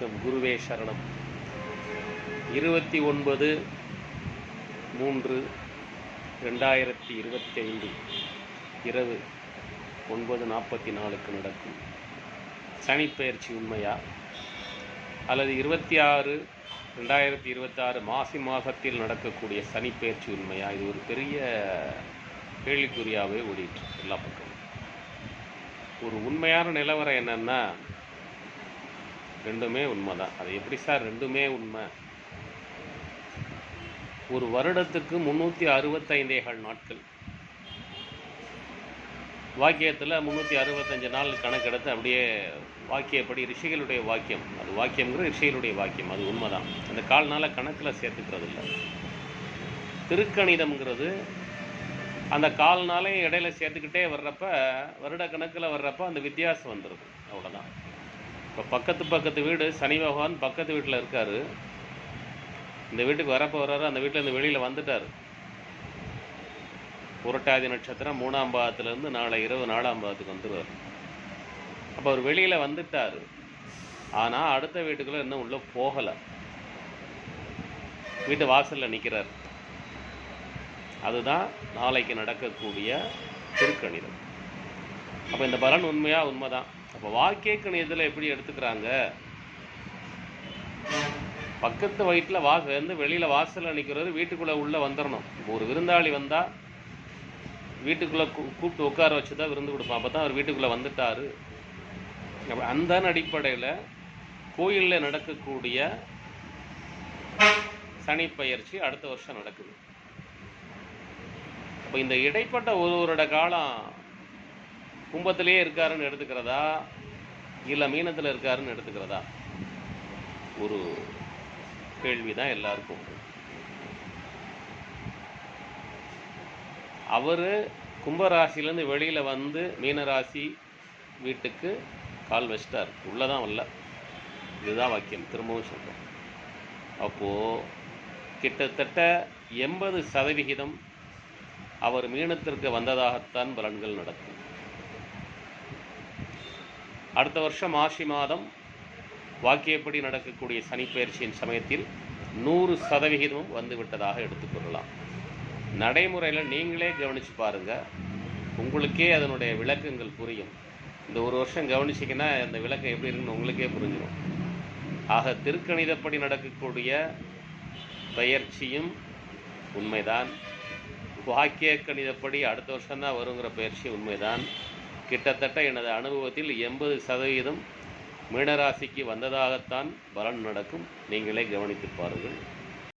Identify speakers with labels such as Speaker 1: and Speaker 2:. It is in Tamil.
Speaker 1: வணக்கம் குருவே சரணம். இருபத்தி ஒன்பது மூன்று ரெண்டாயிரத்தி இருபத்தி ஐந்து இரவு ஒன்பது நாற்பத்தி நாலுக்கு நடக்கும். சனிப்பெயர்ச்சி உண்மையா? அல்லது இருபத்தி ஆறு ரெண்டாயிரத்தி இருபத்தாறு மாசி மாதத்தில் நடக்கக்கூடிய சனிப்பெயர்ச்சி உண்மையா? இது ஒரு பெரிய கேள்விக்குறியாகவே ஓடிட்டு எல்லா பக்கமும். ஒரு உண்மையான நிலவரம் என்னென்னா ரெண்டுமே உண்மை தான் அது எப்படி சார் ரெண்டுமே உண்மை? ஒரு வருடத்துக்கு முந்நூற்றி அறுபத்தைந்தேகால் நாட்கள். வாக்கியத்தில் முந்நூற்றி அறுபத்தஞ்சு நாள் கணக்கெடுத்து அப்படியே வாக்கியப்படி ரிஷிகளுடைய வாக்கியம். அது வாக்கியம்ங்கிறது ரிஷிகளுடைய வாக்கியம். அது உண்மை தான் அந்த கால்னால் கணக்கில் சேர்த்துக்கிறது இல்லை திருக்கணிதம்ங்கிறது அந்த கால் நாளையும் இடையில சேர்த்துக்கிட்டே வர்றப்ப வருட கணக்கில் வர்றப்ப அந்த வித்தியாசம் வந்துடுது அவ்வளோதான் இப்போ பக்கத்து பக்கத்து வீடு சனி பகவான் பக்கத்து வீட்டில் இருக்கார். இந்த வீட்டுக்கு வரப்போ வர்றாரு அந்த வீட்டில் இந்த வெளியில் வந்துட்டார். புரட்டாதி நட்சத்திரம் மூணாம் பாகத்துலேருந்து நாளை இரவு நாலாம் பாகத்துக்கு வந்துடுவார் அப்போ அவர் வெளியில் வந்துட்டார். ஆனால் அடுத்த வீட்டுக்குள்ளே இன்னும் உள்ளே போகலை. வீட்டு வாசலில் நிற்கிறார் அதுதான் நாளைக்கு நடக்கக்கூடிய திருக்கணிதம். அப்போ இந்த பலன் உண்மையா உண்மைதான். அப்போ வாக்கிய கணிதத்தில் எப்படி எடுத்துக்கிறாங்க? பக்கத்து வயிற்றில் வாச வந்து வெளியில் வாசலில் நிற்கிறவர் வீட்டுக்குள்ளே உள்ளே வந்துடணும் இப்போ ஒரு விருந்தாளி வந்தால் வீட்டுக்குள்ளே கூப்பிட்டு உட்கார வச்சு தான் விருந்து கொடுப்பான். அப்போ தான் அவர் வீட்டுக்குள்ளே வந்துட்டாரு. அப்போ அந்த அடிப்படையில் கோயிலில் நடக்கக்கூடிய சனி பயிற்சி அடுத்த வருஷம் நடக்குது. அப்போ இந்த இடைப்பட்ட ஒரு வருட காலம் கும்பத்திலேயே இருக்காருன்னு எடுத்துக்கிறதா? இல்லை மீனத்தில் இருக்காருன்னு எடுத்துக்கிறதா? ஒரு கேள்வி தான் எல்லாருக்கும். அவர் கும்பராசிலேருந்து வெளியில் வந்து மீனராசி வீட்டுக்கு கால் வச்சிட்டார். உள்ளே தான் வரல. இதுதான் வாக்கியம். திரும்பவும் சொல்கிறோம் அப்போது கிட்டத்தட்ட எண்பது சதவிகிதம் அவர் மீனத்திற்கு வந்ததாகத்தான் பலன்கள் நடக்கும். அடுத்த வருஷம் ஆசி மாதம் வாக்கியப்படி நடக்கக்கூடிய சனிப்பெயர்ச்சியின் சமயத்தில் நூறு சதவிகிதமும் வந்துவிட்டதாக எடுத்துக்கொள்ளலாம் நடைமுறையில் நீங்களே கவனித்து பாருங்கள் உங்களுக்கே அதனுடைய விளக்கங்கள் புரியும். இந்த ஒரு வருஷம் கவனிச்சிங்கன்னா அந்த விளக்கம் எப்படி இருக்குன்னு உங்களுக்கே புரிஞ்சிடும். ஆக திருக்கணிதப்படி நடக்கக்கூடிய பெயர்ச்சியும் உண்மைதான். வாக்கிய கணிதப்படி அடுத்த வருஷம் தான் வருங்கிற பயிற்சி உண்மைதான். கிட்டத்தட்ட எனது அனுபவத்தில் எண்பது சதவீதம் மீனராசிக்கு வந்ததாகத்தான் பலன் நடக்கும். நீங்களே கவனித்து பாருங்கள்.